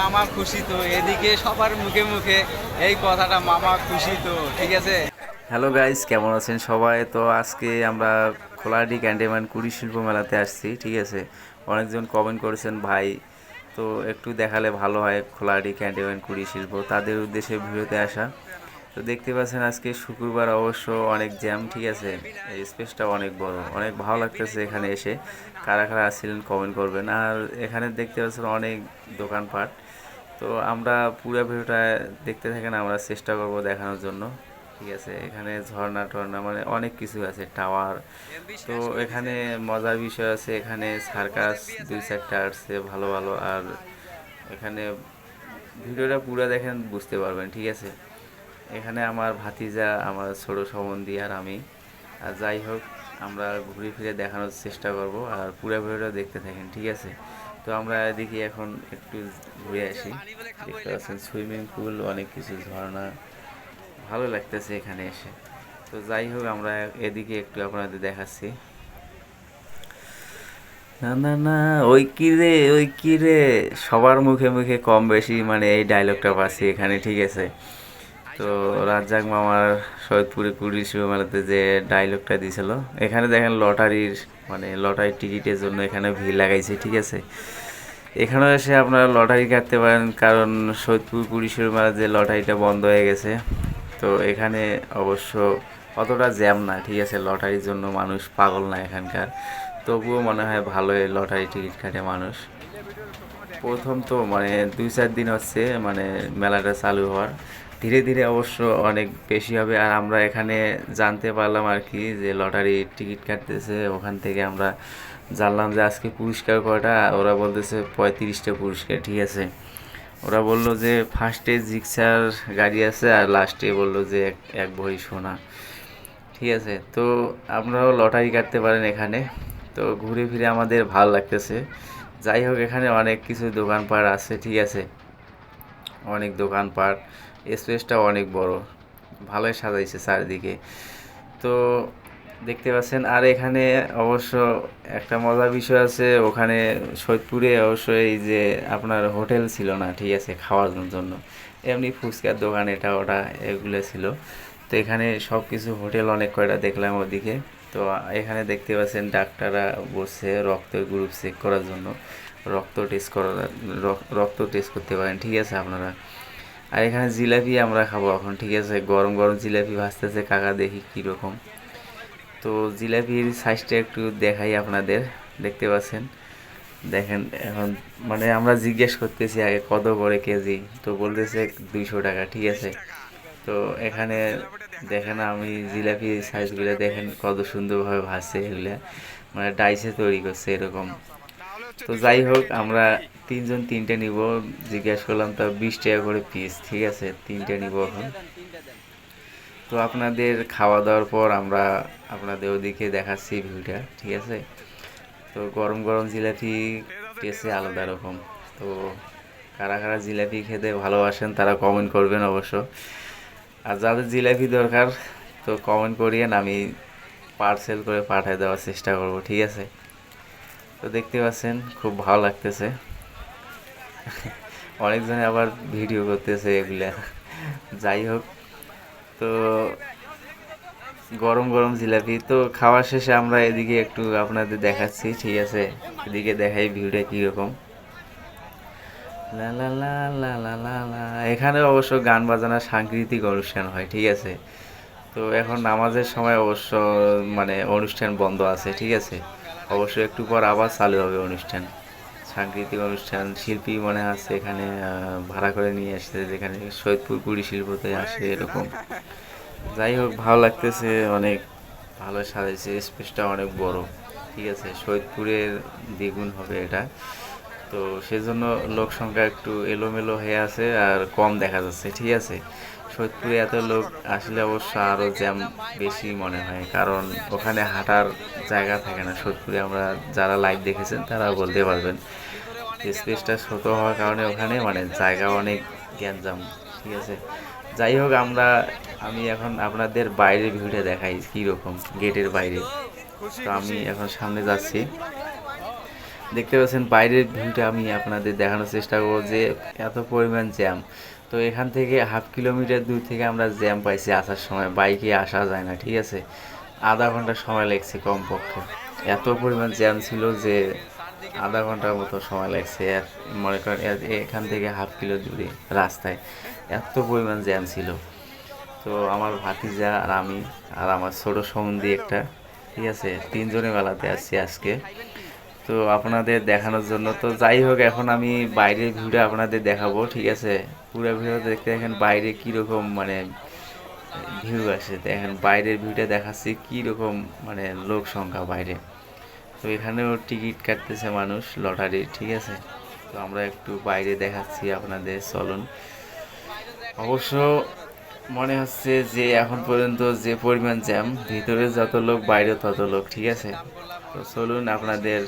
মামা খুশি তো, এদিকে সবার মুখে মুখে এই কথাটা, মামা খুশি তো, ঠিক আছে? হ্যালো গাইস, কেমন আছেন সবাই? তো আজকে আমরা খোলাডি ক্যান্ডেমান কুড়ি শিল্প মেলাতে আসছি, ঠিক আছে? অনেকজন কমেন্ট করেছেন, ভাই, তো একটু দেখালে ভালো হয় খোলাডি ক্যান্ডেমান কুড়ি শিল্প। তাদের উদ্দেশ্যে ভিডিওতে আসা। তো দেখতে পাচ্ছেন আজকে শুক্রবার অবশ্য অনেক জ্যাম, ঠিক আছে? এই স্পেসটা অনেক বড়, অনেক ভালো লাগতেছে এখানে এসে। কারা কারা আসছিলেন কমেন্ট করবেন। আর এখানে দেখতে পাচ্ছেন অনেক দোকানপাট তো আমরা পুরো ভিডিওটা দেখতে থাকেন, আমরা চেষ্টা করব দেখানোর জন্য। ঠিক আছে, এখানে ঝর্ণা টর্ণা মানে অনেক কিছু আছে, টাওয়ার। তো এখানে মজার বিষয় আছে, এখানে সার্কাস দুই চারটা আসছে ভালো ভালো। আর এখানে ভিডিওটা পুরো দেখেন, বুঝতে পারবেন, ঠিক আছে? এখানে আমার ভাতিজা, আমার ছোট সম্বন্ধী আর আমি। আর যাই হোক, আমরা ঘুরে ফিরে দেখানোর চেষ্টা করব, আর পুরো ভিডিওটা দেখতে থাকেন, ঠিক আছে? তো আমরা এদিকে এখন একটু ঘুরে আসি। দেখতে পাচ্ছেন সুইমিং পুল অনেক কিছু ঝর্ণা। ভালো লাগতেছে এখানে এসে। তো যাই হোক, আমরা এদিকে একটু আপনাদের দেখাচ্ছি। না না না, ওই কি রে, ওই কি রে? সবার মুখে মুখে কম বেশি মানে এই ডায়লগটা পাচ্ছি এখানে, ঠিক আছে? তো রাজ্জাক মামার সৈয়দপুরে কুড়ি শিব মেলাতে যে ডায়লগটা দিয়েছিল, এখানে দেখেন লটারির মানে লটারির টিকিটের জন্য এখানে ভিড় লাগাইছে, ঠিক আছে? এখানেও এসে আপনারা লটারি কাটতে পারেন, কারণ সৈয়দপুর কুড়ি শিব মেলার যে লটারিটা বন্ধ হয়ে গেছে। তো এখানে অবশ্য অতটা জ্যাম না, ঠিক আছে? লটারির জন্য মানুষ পাগল না এখানকার। তবুও মনে হয় ভালোই লটারি টিকিট কাটে মানুষ। প্রথম তো মানে দুই চার দিন হচ্ছে মানে মেলাটা চালু হওয়ার। ধীরে ধীরে অবশ্য অনেক বেশি হবে। আর আমরা এখানে জানতে পারলাম আর কি যে লটারি টিকিট কাটতেছে, ওখান থেকে আমরা জানলাম যে আজকে পুরস্কার কয়টা, ওরা বলতেছে পঁয়ত্রিশটা পুরস্কার, ঠিক আছে। ওরা বলল যে ফার্স্টে জিক্সার গাড়ি আছে আর লাস্টে বলল যে এক এক বই সোনা। ঠিক আছে, তো আপনারাও লটারি কাটতে পারেন এখানে। তো ঘুরে ফিরে আমাদের ভালো লাগতেছে। যাই হোক, এখানে অনেক কিছু দোকানপাট আছে, ঠিক আছে। অনেক দোকানপাট। স্পেসটা অনেক বড়। ভালোই সাজাইছে চারিদিকে। তো দেখতে পাচ্ছেন, আর এখানে অবশ্য একটা মজার বিষয় আছে, ওখানে সৈয়দপুরে অবশ্য এই যে আপনার হোটেল ছিল না, ঠিক আছে, খাওয়ার জন্য। এমনি ফুচকার দোকান এটা, ওটা, এগুলো ছিল। তো এখানে সব কিছু হোটেল অনেক কয়টা দেখলাম ওদিকে। তো এখানে দেখতে পাচ্ছেন, ডাক্তাররা বসছে রক্তের গ্রুপ চেক করার জন্য। রক্ত টেস্ট করার, রক্ত টেস্ট করতে পারেন, ঠিক আছে আপনারা। আর এখানে জিলাপি আমরা খাব এখন, ঠিক আছে? গরম গরম জিলাপি ভাজতেছে, কাকা দেখি কীরকম। তো জিলাপির সাইজটা একটু দেখাই আপনাদের, দেখতে পাচ্ছেন? দেখেন, এখন মানে আমরা জিজ্ঞেস করতেছি আগে কত করে কেজি? তো বলতেছে দুইশো টাকা, ঠিক আছে? তো এখানে দেখেন আমি জিলাপি সাইজগুলো দেখেন কত সুন্দরভাবে ভাজছে এগুলো। মানে ডাইসে তৈরি করছে এরকম। তো যাই হোক, আমরা তিনজন তিনটে নিব, জিজ্ঞেস করলাম তো বিশ টাকা করে পিস ঠিক আছে? তিনটে নিব এখন। তো আপনাদের খাওয়া দাওয়ার পর আমরা আপনাদের ওদিকে দেখাচ্ছি ভিউটা, ঠিক আছে? তো গরম গরম জিলাপি টেস্টে আলাদা রকম। তো কারা কারা জিলাপি খেতে ভালোবাসেন তারা কমেন্ট করবেন অবশ্য। আর যাদের জিলাপি দরকার, তো কমেন্ট করিয়েন আমি পার্সেল করে পাঠিয়ে দেওয়ার চেষ্টা করব, ঠিক আছে? তো দেখতে পাচ্ছেন, খুব ভালো লাগতেছে। অনেকজনে আবার ভিডিও করতেছে এগুলা। যাই হোক, তো গরম গরম জিলাপি। তো খাওয়া শেষে আমরা এদিকে একটু আপনাদের দেখাচ্ছি, ঠিক আছে? এদিকে দেখাই ভিউটা কীরকম। লা লা লা লা লা লা লা। এখানে অবশ্য গান বাজানা সাংস্কৃতিক অনুষ্ঠান হয়, ঠিক আছে? তো এখন নামাজের সময় অবশ্য মানে অনুষ্ঠান বন্ধ আছে, ঠিক আছে? অবশ্য একটু পর আবার চালু হবে অনুষ্ঠান। সাংস্কৃতিক অনুষ্ঠান, শিল্পী মনে আছে এখানে ভাড়া করে নিয়ে আসছে যেখানে সৈয়দপুর কুড়ি শিল্পতে আসে এরকম। যাই হোক, ভালো লাগতেছে, অনেক ভালো সাজাইছে, স্পেসটা অনেক বড়। ঠিক আছে, সৈয়দপুরের দ্বিগুণ হবে এটা। তো সেজন্য লোক সংখ্যা একটু এলোমেলো হয়ে আছে আর কম দেখা যাচ্ছে, ঠিক আছে? সৈয়দপুরে এত লোক আসলে অবশ্য আরও জ্যাম বেশি মনে হয়, কারণ ওখানে হাঁটার জায়গা থাকে না। সৈয়দপুরে আমরা যারা লাইভ দেখেছেন তারা বলতে পারবেন স্পেসটা ছোট হওয়ার কারণে ওখানে মানে জায়গা অনেক গ্যাঞ্জাম, ঠিক আছে? যাই হোক, আমরা, আমি এখন আপনাদের বাইরের ভিউটা দেখাই কীরকম, গেটের বাইরে। তো আমি এখন সামনে যাচ্ছি। দেখতে পাচ্ছেন, বাইরের ভিউটা আমি আপনাদের দেখানোর চেষ্টা করব যে এত পরিমাণ জ্যাম। তো এখান থেকে হাফ কিলোমিটার দূর থেকে আমরা জ্যাম পাইছি আসার সময়। বাইকে আসা যায় না, ঠিক আছে? আধা ঘণ্টা সময় লাগছে কমপক্ষে। এত পরিমাণ জ্যাম ছিল যে আধা ঘণ্টার মতো সময় লাগছে। মনে করেন এখান থেকে হাফ কিলো দূরে রাস্তায় এত পরিমাণ জ্যাম ছিল। তো আমার ভাতিজা আর আমি আর আমার ছোট সম্বন্ধী একটা, ঠিক আছে? তিনজনে মেলাতে আসছি আজকে। তো আপনাদের দেখানোর জন্য। তো যাই হোক, এখন আমি বাইরের ভিউটা আপনাদের দেখাবো, ঠিক আছে? পুরো ভিডিও দেখতে দেখেন বাইরে কীরকম মানে ভিউ আসে। দেখেন বাইরের ভিউটা দেখাচ্ছি কীরকম মানে লোক সংখ্যা বাইরে। তো এখানেও টিকিট কাটতেছে মানুষ লটারি, ঠিক আছে? তো আমরা একটু বাইরে দেখাচ্ছি আপনাদের চলুন। অবশ্য মনে হচ্ছে যে এখন পর্যন্ত যে পরিমাণ জ্যাম, ভিতরে যত লোক, বাইরে তত লোক, ঠিক আছে? তো চলুন আপনাদের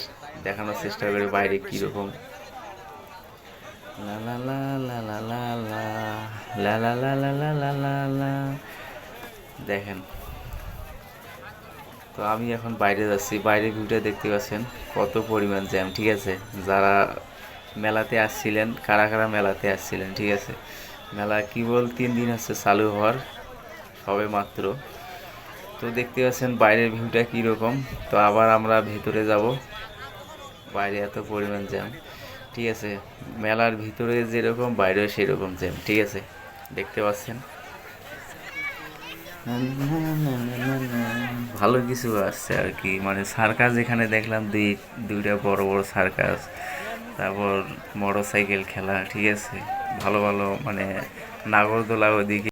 দেখানোর চেষ্টা করি বাইরে কীরকম লা লা লা লা লা লা লা লা লা লা লা লা লা লা দেখেন। তো আমি এখন বাইরে যাচ্ছি। বাইরে ভিউটা দেখতে পাচ্ছেন কত পরিমাণ জ্যাম, ঠিক আছে? যারা মেলাতে আসছিলেন, কারা কারা মেলাতে আসছিলেন, ঠিক আছে? মেলা কেবল তিন দিন হচ্ছে চালু হওয়ার, সবে মাত্র। তো দেখতে পাচ্ছেন বাইরের ভিউটা কীরকম। তো আবার আমরা ভেতরে যাব। বাইরে এত পরিমাণ জ্যাম। ঠিক আছে, মেলার ভিতরে যেরকম, বাইরেও সেরকম জ্যাম ঠিক আছে? দেখতে পাচ্ছেন? ভালো কিছু আসছে আর কি মানে সার্কাস এখানে দেখলাম দুই, দুইটা বড় বড় সার্কাস, তারপর মোটর সাইকেল খেলা, ঠিক আছে? ভালো ভালো মানে নাগরদোলা ওদিকে